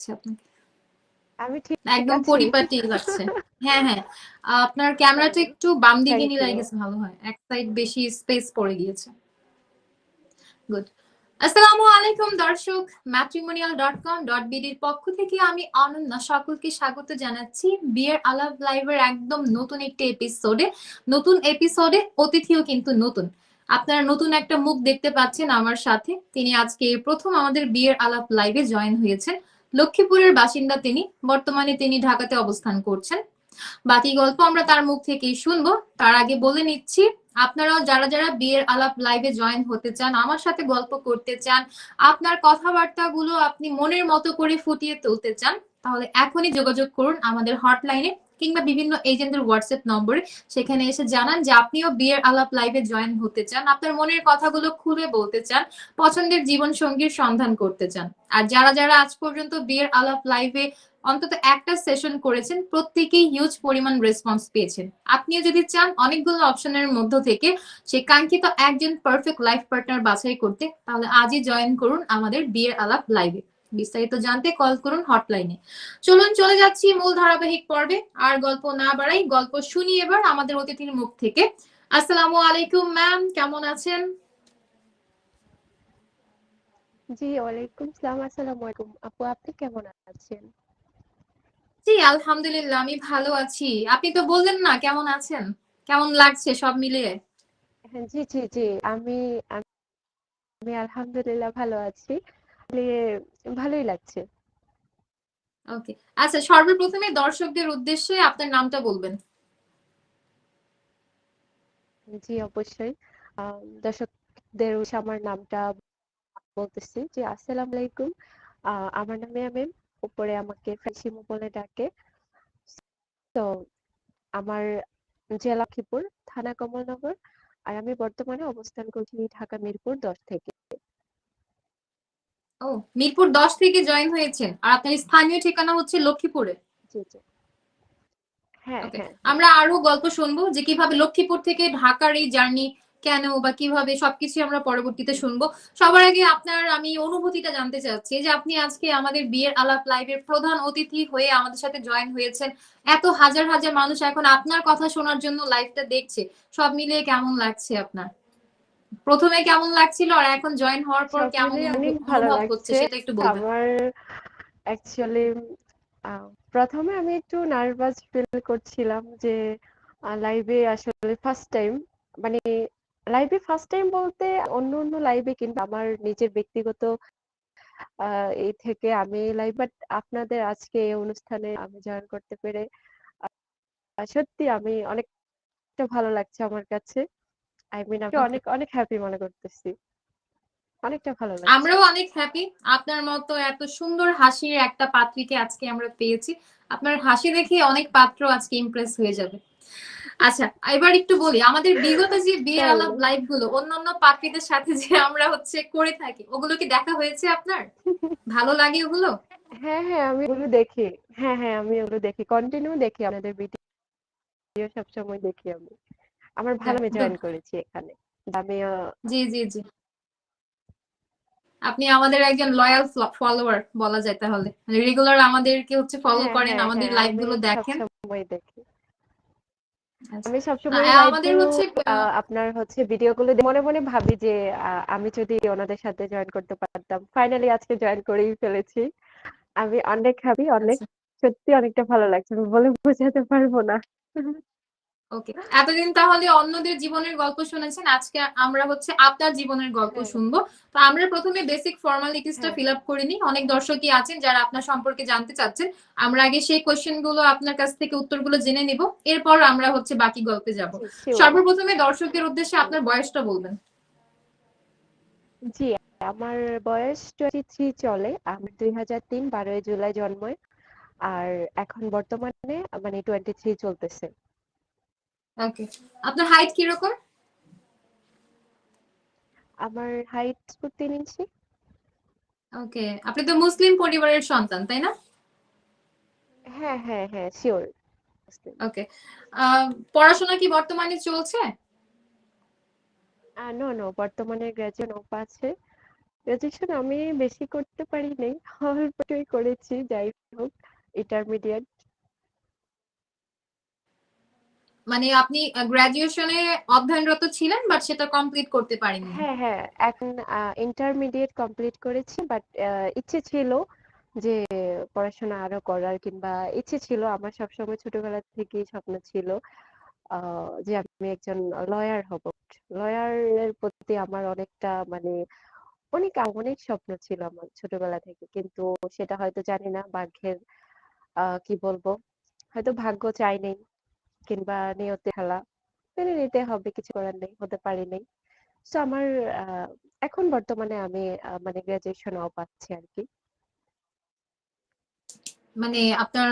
লাগছে আপনাকে। আমি ঠিক একদম পরিপাটি লাগছে। হ্যাঁ হ্যাঁ। আপনার ক্যামেরাটা একটু বাম দিকে নিলে you. গেছে ভালো হয়। এক সাইড বেশি স্পেস পড়ে গিয়েছে। গুড আসসালামু আলাইকুম দর্শক। ম্যাট্রিমোনিয়াল ডট কম ডট বিডির পক্ষ থেকে আমি অনন্যা সকলকে স্বাগত জানাচ্ছি। বিয়ের আলাপ লাইভের একদম নতুন একটি এপিসোডে নতুন এপিসোডে অতিথিও কিন্তু নতুন। আপনারা নতুন একটা মুখ দেখতে পাচ্ছেন আমার সাথে। তিনি আজকে প্রথম আমাদের বিয়ের আলাপ লাইভে জয়েন হয়েছেন। লক্ষ্মীপুরের বাসিন্দা তিনি, বর্তমানে তিনি ঢাকাতে অবস্থান করছেন। বাকি গল্প আমরা তার মুখ থেকেই শুনব। তার আগে বলে নিচ্ছি, আপনারাও যারা যারা বিয়ের আলাপ লাইভে জয়েন হতে চান, আমার সাথে গল্প করতে চান, আপনার কথাবার্তা গুলো আপনি মনের মতো করে ফুটিয়ে তুলতে চান, তাহলে এখনই যোগাযোগ করুন আমাদের হটলাইনে কিংবা বিভিন্ন এজেন্টের হোয়াটসঅ্যাপ নম্বরে সেখানে এসে জানান যে আপনিও বিয়ের আলাপ লাইভে জয়েন হতে চান, আপনার মনের কথাগুলো খুলে বলতে চান, পছন্দের জীবন সঙ্গীর সন্ধান করতে চান। আর যারা যারা আজ পর্যন্ত বিয়ের আলাপ লাইভে অন্তত একটা সেশন করেছেন, প্রত্যেকেই হিউজ পরিমাণ রেসপন্স পেয়েছেন। আপনিও যদি চান অনেকগুলো অপশনের মধ্য থেকে সেই কাঙ্ক্ষিত একজন পারফেক্ট লাইফ পার্টনার বাছাই করতে, তাহলে আজই জয়েন করুন আমাদের বিয়ের আলাপ লাইভে বিস্তারিত জানতে কল করুন হটলাইনে। চলুন চলে যাচ্ছি মূল ধারাবাহিক পর্বে। আর গল্প না বাড়াই গল্প শুনি এবার আমাদের অতিথির মুখ থেকে। আসসালামু আলাইকুম ম্যাম। কেমন আছেন? জি ওয়ালাইকুম সালাম আসসালামু আলাইকুম। আপু আপনি কেমন আছেন? জি আলহামদুলিল্লাহ আমি ভালো আছি। আপনি তো বললেন না কেমন আছেন? কেমন লাগছে সব মিলিয়ে? হ্যাঁ জি জি জি আমি আমি আলহামদুলিল্লাহ ভালো আছি। ভালোই লাগছে। ওকে আচ্ছা সর্বপ্রথমে দর্শকদের উদ্দেশ্যে আপনার নামটা বলবেন। জি অবশ্যই। দর্শকদের আমার নামটা বলতেছি জি আসসালামু আলাইকুম। আহ, আমার নামে আমি উপরে আমাকে ফ্রেন্ডশিমু বলে ডাকে। তো আমার জেলা লক্ষ্মীপুর থানা কমলনগর। আর আমি বর্তমানে অবস্থান করছি ঢাকা মিরপুর দশ থেকে। ও মিরপুর দশ থেকে জয়েন হয়েছেন। আর আপনার স্থানীয় ঠিকানা হচ্ছে লক্ষ্মীপুরে। হ্যাঁ হ্যাঁ। আমরা আরও গল্প শুনব যে কীভাবে লক্ষ্মীপুর থেকে ঢাকার এই জার্নি কেন বা কীভাবে সবকিছু আমরা পরবর্তীতে শুনব। সবার আগে আপনার আমি অনুভূতিটা জানতে চাচ্ছি যে আপনি আজকে আমাদের বিয়ের আলাপ লাইভের প্রধান অতিথি হয়ে আমাদের সাথে জয়েন হয়েছেন। এত হাজার হাজার মানুষ এখন আপনার কথা শোনার জন্য লাইভটা দেখছে। সব মিলিয়ে কেমন লাগছে আপনার? প্রথমে কেমন লাগছিল আর এখন জয়েন হওয়ার পর কেমন অনেক ভালো লাগছে। সেটা একটু বলবেন। আমার অ্যাকচুয়ালি প্রথমে আমি একটু নার্ভাস ফিল করছিলাম যে লাইভে আসলে ফার্স্ট টাইম মানে লাইভে ফার্স্ট টাইম বলতে অন্য অন্য লাইভে কিন্তু আমার নিজের ব্যক্তিগত এই থেকে আমি লাইভ বাট আপনাদের আজকে এই অনুষ্ঠানে আমি জয়েন করতে পেরে সত্যি আমি অনেকটা ভালো লাগছে আমার কাছে। আই মিন আমি অনেক অনেক হ্যাপি মনে করতেছি। অনেকটা ভালো লাগছে। আমরাও অনেক হ্যাপি আপনার মতো এত সুন্দর হাসির একটা পাত্রীকে আজকে আমরা পেয়েছি। আপনার হাসি দেখে অনেক পাত্র আজকে ইমপ্রেস হয়ে যাবে। আচ্ছা এবার একটু বলি আমাদের বিগত যে বিয়ে তাই। আলাপ লাইভগুলো অন্যান্য পাত্রীদের সাথে যে আমরা হচ্ছে করে থাকি ওগুলো কি দেখা হয়েছে আপনার? ভালো লাগে ওগুলো? হ্যাঁ হ্যাঁ আমি ওগুলো দেখি। হ্যাঁ হ্যাঁ আমি ওগুলো দেখি। কন্টিনিউ দেখি আপনাদের ভিডিও সবসময় দেখি আমি। আমার ভালো আমি জয়েন করেছি এখানে। আহ, জি জি জি। আপনি আমাদের একজন লয়াল ফলোয়ার বলা যায় তাহলে। রেগুলার আমাদেরকে হচ্ছে ফলো হ্যাঁ, করেন হ্যাঁ, আমাদের হ্যাঁ, লাইভগুলো দেখেন। সবসময় দেখি। আচ্ছা। আমি সবসময় আমাদের হচ্ছে আপনার হচ্ছে ভিডিওগুলো মনে মনে ভাবি যে আমি যদি ওনাদের সাথে জয়েন করতে পারতাম। ফাইনালি আজকে জয়েন করেই ফেলেছি। আমি অনেক হ্যাপি অনেক আচ্ছা। সত্যি অনেকটা ভালো লাগছে। আমি বলে বোঝাতে পারব না। ওকে এতদিন তাহলে অন্যদের জীবনের গল্প শুনেছেন আজকে আমরা হচ্ছে আপনার জীবনের গল্প হ্যাঁ। শুনব। তো আমরা প্রথমে বেসিক ফর্মালিটিসটা। ফিল আপ করে নিই। অনেক দর্শকই আছেন যারা আপনার সম্পর্কে জানতে চাচ্ছেন। আমরা আগে সেই কোশ্চেনগুলো আপনার কাছ থেকে উত্তরগুলো জেনে নিব। এরপর আমরা হচ্ছে বাকি গল্পে যাব। সর্বপ্রথমে দর্শকের উদ্দেশ্যে আপনার বয়সটা বলবেন। জি আমার বয়স টোয়েন্টি থ্রি চলে। আমি দুই হাজার তিন বারোই জুলাই জন্ম আর এখন বর্তমানে মানে টোয়েন্টি থ্রি চলতেছে। ওকে আপনার হাইট কীরকম? আমার হাইট তিন ইঞ্চি। ওকে আপনি তো মুসলিম পরিবারের সন্তান তাই না? হ্যাঁ হ্যাঁ হ্যাঁ শিওর ওকে পড়াশোনা কি বর্তমানে চলছে? নো নো বর্তমানে গ্রাজুয়েট ওপা আছে। গ্রাজুয়েশন আমি বেশি করতে পারি নাই অল্পটুকুই করেছি যাই হোক ইন্টারমিডিয়েট মানে আপনি গ্রাজুয়েশনে অধ্যয়নরত ছিলেন বাট সেটা কমপ্লিট করতে পারেননি হ্যাঁ হ্যাঁ এখন ইন্টারমিডিয়েট কমপ্লিট করেছি বাট ইচ্ছে ছিল যে পড়াশোনা আরও করার, কিংবা ইচ্ছে ছিল, আমার সবসময় ছোটবেলা থেকেই স্বপ্ন ছিল যে আমি একজন লয়ার হব। লয়ারের প্রতি আমার অনেকটা মানে অনেক অনেক স্বপ্ন ছিল আমার ছোটবেলা থেকে, কিন্তু সেটা হয়তো জানি না ভাগ্যের কি বলব, হয়তো ভাগ্য চাই নেই। কিংবা নিয়তে খেলা মেনে নিতে হবে কিছু করার নেই হতে পারি নাই। তো আমার এখন বর্তমানে আমি মানে গ্রাজুয়েশন অফ পাচ্ছি আর কি। মানে আপনার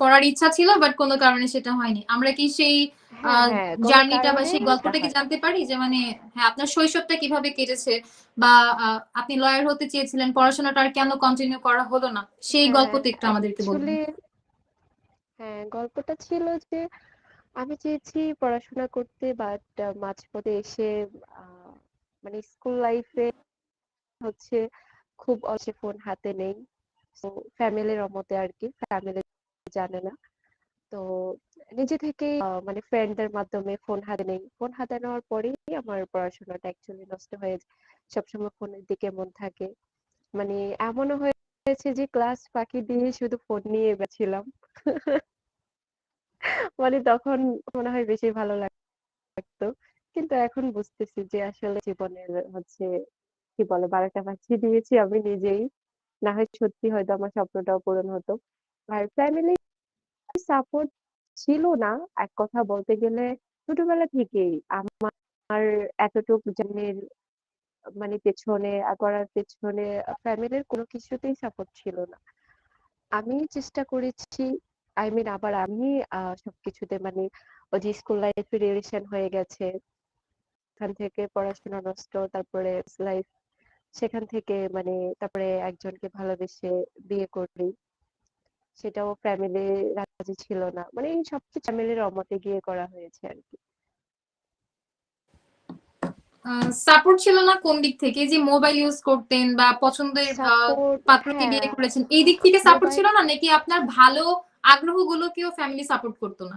পড়ার ইচ্ছা ছিল বাট কোনো কারণে সেটা হয়নি। আমরা কি সেই হ্যাঁ হ্যাঁ জার্নিটা বা সেই গল্পটা কি জানতে পারি? যে মানে হ্যাঁ আপনার শৈশবটা কীভাবে কেটেছে? বা আপনি লয়ার হতে চেয়েছিলেন পড়াশোনাটা আর কেন কন্টিনিউ করা হলো না? সেই হ্যাঁ গল্পটা একটু আমাদেরকে অ্যাকচুয়ালি হ্যাঁ গল্পটা ছিল যে আমি চেয়েছি পড়াশোনা করতে বাট মাঝপথে এসে মানে স্কুল লাইফে হচ্ছে খুব অল্প ফোন হাতে নেই। তো ফ্যামিলির অমতে আর কি ফ্যামিলি জানে না। তো নিজে থেকেই মানে ফ্রেন্ডদের মাধ্যমে ফোন হাতে নেই। ফোন হাতে নেওয়ার পরেই আমার পড়াশোনাটা অ্যাকচুয়ালি নষ্ট হয়ে সবসময় ফোনের দিকে মন থাকে। মানে এমনও হয়েছে যে ক্লাস ফাঁকি দিয়ে শুধু ফোন নিয়ে গেছিলাম মানে তখন মনে হয় বেশি ভালো লাগতো। কিন্তু এখন বুঝতেছি যে আসলে জীবনের হচ্ছে, কি বলে, বারোটা বাজিয়ে দিয়েছি আমি নিজেই। না হয় সত্যি হয়তো আমার স্বপ্নটাও পূরণ হতো। আর ফ্যামিলি সাপোর্ট ছিল না, এক কথা বলতে গেলে ছোটবেলা থেকেই। আমার এতটুকু জন্মের মানে পেছনে করার পেছনে ফ্যামিলির কোনো কিছুতেই সাপোর্ট ছিল না। আমি চেষ্টা করেছি আই মিন আবার আমি সবকিছুতে মানে ওই যে স্কুল লাইফে রিলেশন হয়ে গেছে। সেখান থেকে পড়াশোনা নষ্ট তারপরে লাইফ সেখান থেকে মানে তারপরে একজনকে ভালোবেসে বিয়ে করি। সেটাও ফ্যামিলি রাজি ছিল না। মানে এই সবকিছু ফ্যামিলির অমতে গিয়ে করা হয়েছে আর কি। সাপোর্ট ছিল না কোন দিক থেকে? যে মোবাইল ইউজ করতেন বা পছন্দের পাত্রকে বিয়ে হ্যাঁ। করেছেন এই দিক থেকে সাপোর্ট ছিল না? নাকি আপনার ভালো আগ্রহগুলোকেও ফ্যামিলি সাপোর্ট করতো না।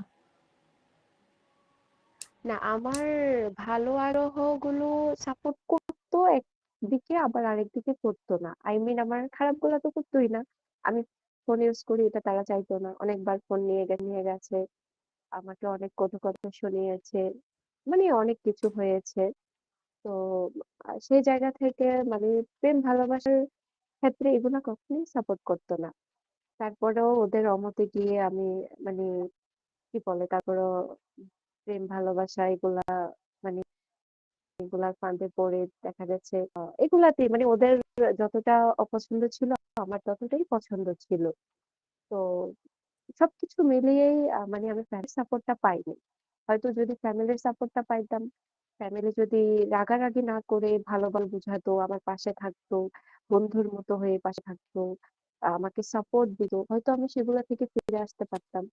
না, আমার ভালো সাপোর্ট করতো আবার করতো না। আই মিন আমার খারাপগুলো তো করতোই না। আমি ফোন ইউজ করি, এটা তারা চাইতো না। অনেকবার ফোন নিয়ে নিয়ে গেছে, আমাকে অনেক কটু কথা শুনিয়েছে মানে অনেক কিছু হয়েছে। তো সেই জায়গা থেকে মানে প্রেম, ভালোবাসার ক্ষেত্রে এগুলা কখনোই সাপোর্ট করতো না। তারপরেও ওদের অমতে গিয়ে আমি মানে কি বলে তারপরেও প্রেম, ভালোবাসা এগুলা মানে এগুলার ফাঁদে পড়ে দেখা যাচ্ছে। এগুলাতে মানে ওদের যতটা অপছন্দ ছিল, আমার ততটাই পছন্দ ছিল। তো সবকিছু মিলিয়েই মানে আমি ফ্যামিলির সাপোর্টটা পাইনি। হয়তো যদি ফ্যামিলির সাপোর্টটা পাইতাম ফ্যামিলি যদি রাগারাগি না করে ভালো ভালো বুঝাতো, আমার পাশে থাকতো, বন্ধুর মতো হয়ে পাশে থাকতো আমাকে সাপোর্ট দিত হয়তো আমি সেগুলো থেকে ফিরে আসতে পারতাম।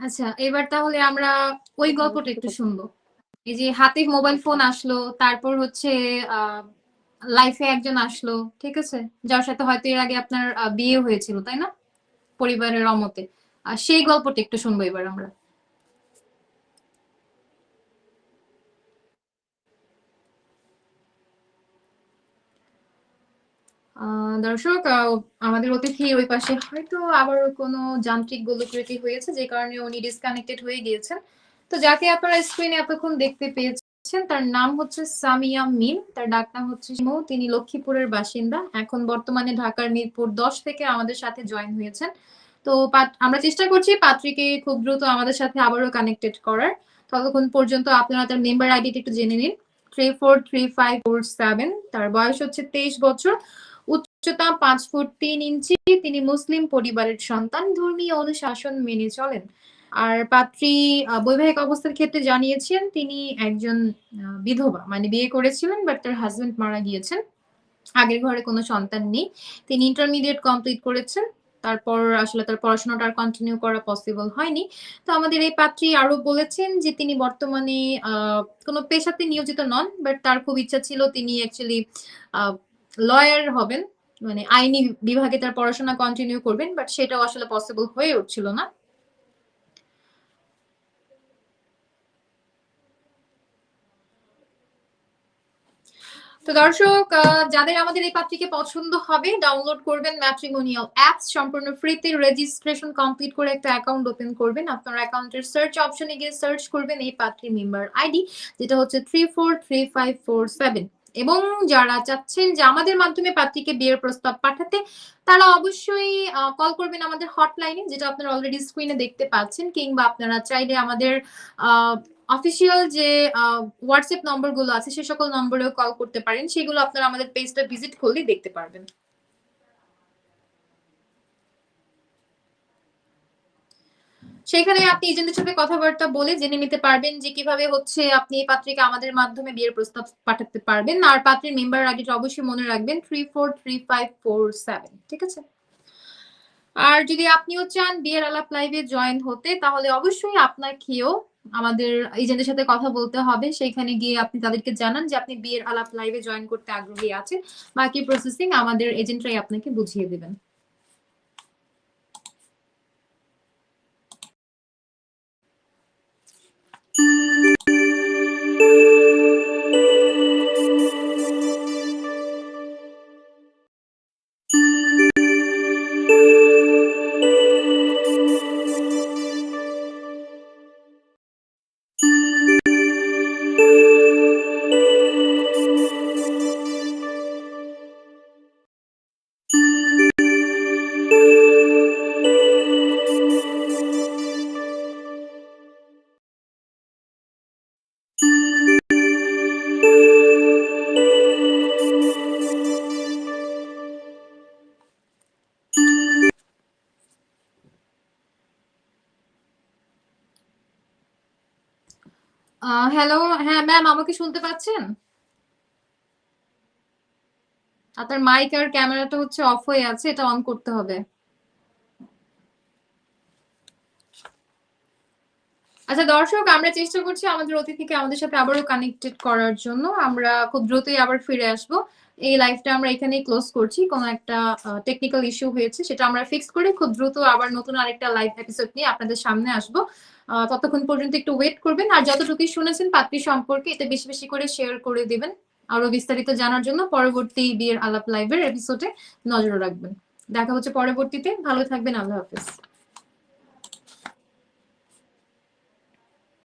আচ্ছা এবার তাহলে আমরা ওই গল্পটা একটু শুনব। এই যে হাতে মোবাইল ফোন আসলো তারপর হচ্ছে লাইফে একজন আসলো ঠিক আছে? যার সাথে হয়তো এর আগে আপনার বিয়ে হয়েছিল তাই না? পরিবারের অমতে। আর সেই গল্পটা একটু শুনব এবার আমরা। দর্শক আমাদের অতিথি ওই পাশে হয়তো আবার কোনো যান্ত্রিক গোলকৃতি হয়েছে, যে কারণে উনি ডিসকানেক্টেড হয়ে গিয়েছেন। তো যাকে আপনারা স্ক্রিনে এতক্ষণ দেখতে পেয়েছেন, তার নাম হচ্ছে সামিয়া মিম, তার ডাক নাম হচ্ছে শিমু, তিনি লক্ষ্মীপুরের বাসিন্দা। এখন বর্তমানে ঢাকার মিরপুর দশ থেকে আমাদের সাথে জয়েন হয়েছেন। তো আমরা চেষ্টা করছি পাত্রীকে খুব দ্রুত আমাদের সাথে আবারও কানেক্টেড করার। ততক্ষণ পর্যন্ত আপনারা তার মেম্বার আইডিটা একটু জেনে নিন। Three four three five four seven তার বয়স হচ্ছে তেইশ বছর। উচ্চতা পাঁচ ফুট তিন ইঞ্চি, তিনি মুসলিম পরিবারের সন্তান, ধর্মীয় অনুশাসন মেনে চলেন। আর পাত্রী বৈবাহিক অবস্থার ক্ষেত্রে জানিয়েছেন, তিনি একজন বিধবা মানে বিয়ে করেছিলেন বাট তার হাজবেন্ড মারা গিয়েছেন। আগের ঘরে কোনো সন্তান নেই। তিনি ইন্টারমিডিয়েট কমপ্লিট করেছেন। তারপর আসলে তার পড়াশোনাটা আর কন্টিনিউ করা পসিবল হয়নি। তো আমাদের এই পাত্রী আরও বলেছেন যে, তিনি বর্তমানে কোনো পেশাতে নিয়োজিত নন বাট তার খুব ইচ্ছা ছিল তিনি অ্যাকচুয়ালি লয়ার হবেন। মানে আইনি বিভাগে তার পড়াশোনা কন্টিনিউ করবেন বাট সেটাও আসলে পসিবল হয়ে উঠছিল না। তো দর্শক যাদের আমাদের এই পাত্রীকে পছন্দ হবে ডাউনলোড করবেন ম্যাট্রিমোনিয়াল অ্যাপস সম্পূর্ণ ফ্রিতে রেজিস্ট্রেশন কমপ্লিট করে একটা অ্যাকাউন্ট ওপেন করবেন। আপনার অ্যাকাউন্টের সার্চ অপশনে গিয়ে সার্চ করবেন এই পাত্রী মেম্বার আইডি যেটা হচ্ছে three four three five four seven এবং যারা চাচ্ছেন যে আমাদের মাধ্যমে পাত্রীকে বিয়ের প্রস্তাব পাঠাতে, তারা অবশ্যই কল করবেন আমাদের হটলাইনে যেটা আপনারা অলরেডি স্ক্রিনে দেখতে পাচ্ছেন, কিংবা আপনারা চাইলে আমাদের অফিসিয়াল যে হোয়াটসঅ্যাপ নম্বরগুলো আছে, সে সকল নম্বরেও কল করতে পারেন। সেগুলো আপনারা আমাদের পেজটা ভিজিট করলেই দেখতে পারবেন। সেখানে আপনি এজেন্টের সাথে কথাবার্তা বলে জেনে নিতে পারবেন যে কীভাবে হচ্ছে আপনি এই পাত্রীকে আমাদের মাধ্যমে বিয়ের প্রস্তাব পাঠাতে পারবেন। আর পাত্রীর মেম্বার আইডিটা অবশ্যই মনে রাখবেন three four three five four seven ঠিক আছে? আর যদি আপনিও চান বিয়ের আলাপ লাইভে জয়েন হতে, তাহলে অবশ্যই আপনাকেও আমাদের এজেন্টের সাথে কথা বলতে হবে। সেইখানে গিয়ে আপনি তাদেরকে জানান যে আপনি বিয়ের আলাপ লাইভে জয়েন করতে আগ্রহী আছেন। বাকি প্রসেসিং আমাদের এজেন্টরাই আপনাকে বুঝিয়ে দেবেন। হ্যালো হ্যাঁ ম্যাম আমাকে শুনতে পাচ্ছেন? আপনার মাইক আর ক্যামেরাটা হচ্ছে অফ হয়ে আছে, এটা অন করতে হবে। আচ্ছা দর্শক, আমরা চেষ্টা করছি আমাদের অতিথিকে আমাদের সাথে আবারও কানেক্টেড করার জন্য। আমরা খুব দ্রুতই আবার ফিরে আসব। এই লাইভটা আমরা এখানেই ক্লোজ করছি। কোনো একটা টেকনিক্যাল ইস্যু হয়েছে, সেটা আমরা ফিক্স করে খুব দ্রুত আবার নতুন আরেকটা লাইভ এপিসোড নিয়ে আপনাদের সামনে আসব। ততক্ষণ পর্যন্ত একটু ওয়েট করবেন। আর যতটুকুই শুনেছেন, পাত্রী সম্পর্কে এটা বেশি বেশি করে শেয়ার করে দিবেন। আরও বিস্তারিত জানার জন্য পরবর্তী বিয়ের আলাপ লাইভের এপিসোডে নজর রাখবেন। দেখা হচ্ছে পরবর্তীতে। ভালো থাকবেন। আল্লাহ হাফেজ।